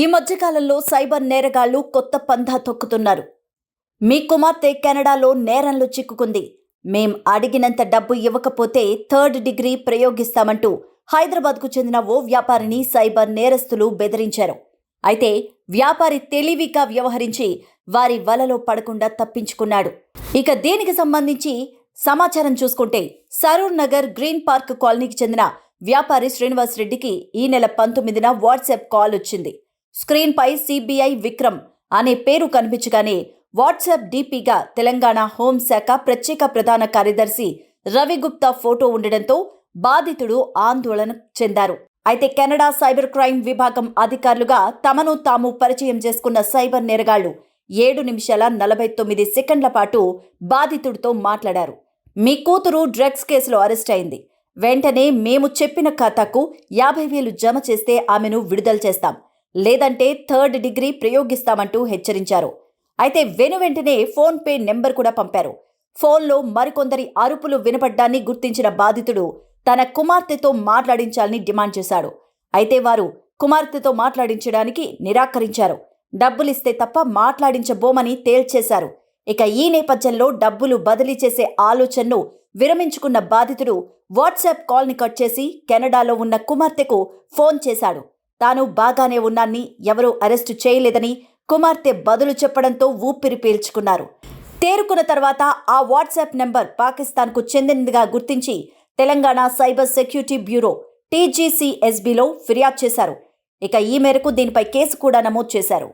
ఈ మధ్యకాలంలో సైబర్ నేరగాళ్ళు కొత్త పంధా తొక్కుతున్నారు. మీ కుమార్తె కెనడాలో నేరంలో చిక్కుకుంది. మేం అడిగినంత డబ్బు ఇవ్వకపోతే థర్డ్ డిగ్రీ ప్రయోగిస్తామంటూ హైదరాబాద్కు చెందిన ఓ వ్యాపారిని సైబర్ నేరస్తులు బెదిరించారు. అయితే వ్యాపారి తెలివిగా వ్యవహరించి వారి వలలో పడకుండా తప్పించుకున్నాడు. ఇక దీనికి సంబంధించి సమాచారం చూసుకుంటే సరూర్ నగర్ గ్రీన్ పార్క్ కాలనీకి చెందిన వ్యాపారి శ్రీనివాస్ రెడ్డికి ఈ నెల పంతొమ్మిదిన వాట్సాప్ కాల్ వచ్చింది. స్క్రీన్పై సిబిఐ విక్రమ్ అనే పేరు కనిపించగానే వాట్సాప్ డీపీగా తెలంగాణ హోంశాఖ ప్రత్యేక ప్రధాన కార్యదర్శి రవిగుప్తా ఫోటో ఉండడంతో బాధితుడు ఆందోళన చెందారు. అయితే కెనడా సైబర్ క్రైమ్ విభాగం అధికారులుగా తమను తాము పరిచయం చేసుకున్న సైబర్ నేరగాళ్ళు ఏడు నిమిషాల నలభై తొమ్మిది సెకండ్ల పాటు బాధితుడితో మాట్లాడారు. మీ కూతురు డ్రగ్స్ కేసులో అరెస్ట్ అయింది. వెంటనే మేము చెప్పిన ఖాతాకు యాభై వేలు జమ చేస్తే ఆమెను విడుదల చేస్తాం. లేదంటే థర్డ్ డిగ్రీ ప్రయోగిస్తామంటూ హెచ్చరించారు. అయితే వెను వెంటనే ఫోన్ పే నెంబర్ కూడా పంపారు. ఫోన్లో మరికొందరి అరుపులు వినపడ్డాన్ని గుర్తించిన బాధితుడు తన కుమార్తెతో మాట్లాడించాలని డిమాండ్ చేశాడు. అయితే వారు కుమార్తెతో మాట్లాడించడానికి నిరాకరించారు. డబ్బులిస్తే తప్ప మాట్లాడించబోమని తేల్చేశారు. ఇక ఈ నేపథ్యంలో డబ్బులు బదిలీ చేసే ఆలోచనను విరమించుకున్న బాధితుడు వాట్సాప్ కాల్ని కట్ చేసి కెనడాలో ఉన్న కుమార్తెకు ఫోన్ చేశాడు. తాను బాగానే ఉన్నాన్ని ఎవరూ అరెస్టు చేయలేదని కుమార్తె బదులు చెప్పడంతో ఊపిరి పీల్చుకున్నారు. తేరుకున్న తర్వాత ఆ వాట్సాప్ నెంబర్ పాకిస్తాన్కు చెందినదిగా గుర్తించి తెలంగాణ సైబర్ సెక్యూరిటీ బ్యూరో టీజీసీఎస్బీలో ఫిర్యాదు చేశారు. ఇక ఈ మేరకు దీనిపై కేసు కూడా నమోదు చేశారు.